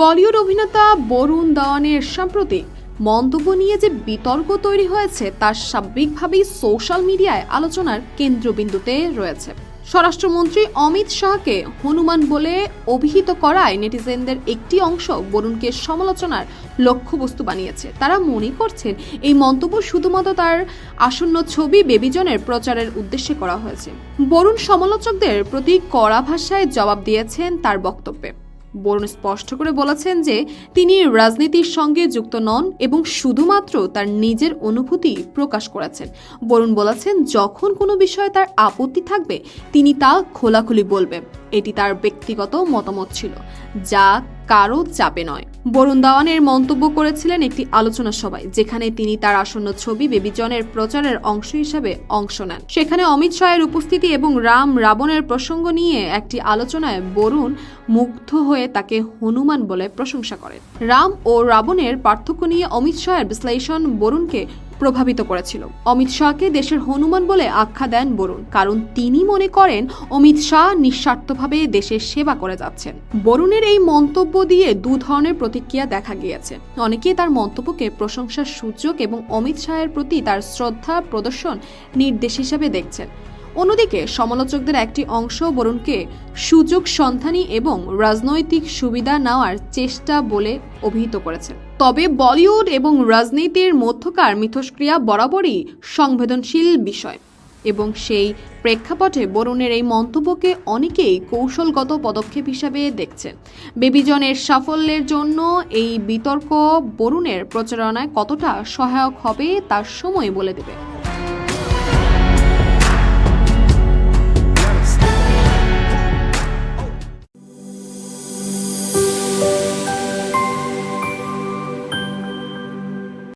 বলিউড অভিনেতা বরুণ দাওয়ানের সাম্প্রতিক মন্তব্য নিয়ে যে বিতর্ক তৈরি হয়েছে তার স্বাভাবিকভাবেই সোশ্যাল মিডিয়ায় আলোচনার কেন্দ্রবিন্দুতে রয়েছে। স্বরাষ্ট্রমন্ত্রী অমিত শাহকে হনুমান বলে অভিহিত করায় নেটিজেনদের একটি অংশ বরুণকে সমালোচনার লক্ষ্যবস্তু বানিয়েছে। তারা মনে করছেন, এই মন্তব্য শুধুমাত্র তার আসন্ন ছবি বেবিজনের প্রচারের উদ্দেশ্যে করা হয়েছে। বরুণ সমালোচকদের প্রতি কড়া ভাষায় জবাব দিয়েছেন তার বক্তব্যে। বরুণ স্পষ্ট করে বলেছেন যে তিনি রাজনীতির সঙ্গে যুক্ত নন এবং শুধুমাত্র তার নিজের অনুভূতি প্রকাশ করেছেন। বরুণ বলেছেন, যখন কোনো বিষয়ে তার আপত্তি থাকবে, তিনি তা খোলাখুলি বলবে এটি তার ব্যক্তিগত মতামত ছিল, যা কারও চাপে নয়। বরুণ দাওয়ানের মন্তব্য করেছিলেন একটি আলোচনা সভায়, যেখানে তিনি তার আসন্ন ছবি বেবিজনের প্রচারের অংশ হিসাবে অংশ নেন। সেখানে অমিত শাহের উপস্থিতি এবং রাম রাবণের প্রসঙ্গ নিয়ে একটি আলোচনায় বরুণ মুগ্ধ হয়ে তাকে হনুমান বলে প্রশংসা করেন। রাম ও রাবণের পার্থক্য নিয়ে অমিত শাহের বিশ্লেষণ বরুণকে প্রভাবিত করেছিল। অমিত শাহকে দেশের হনুমান বলে আখ্যা দেন বরুণ। কারণ তিনি মনে করেন, অমিত শাহ নিঃস্বার্থভাবে দেশের সেবা করে যাচ্ছেন। বরুণের এই মন্তব্য দিয়ে দু ধরনের প্রতিক্রিয়া দেখা গিয়েছে। অনেকেই তার মন্তব্যকে প্রশংসার সূচক এবং অমিত শাহের প্রতি তার শ্রদ্ধা প্রদর্শন নির্দেশ হিসেবে দেখছেন। অন্যদিকে, সমালোচকদের একটি অংশ বরুণকে সুযোগ সন্ধানী এবং রাজনৈতিক সুবিধা নেওয়ার চেষ্টা বলে অভিহিত করেছে তবে বলিউড এবং রাজনীতির মধ্যকার মিথস্ক্রিয়া বরাবরই সংবেদনশীল বিষয়। এবং সেই প্রেক্ষাপটে বরুণের এই মন্তব্যকে অনেকেই কৌশলগত পদক্ষেপ হিসাবে দেখছে। বেবিজনের সাফল্যের জন্য এই বিতর্ক বরুণের প্রচারণায় কতটা সহায়ক হবে তার সময় বলে দেবে।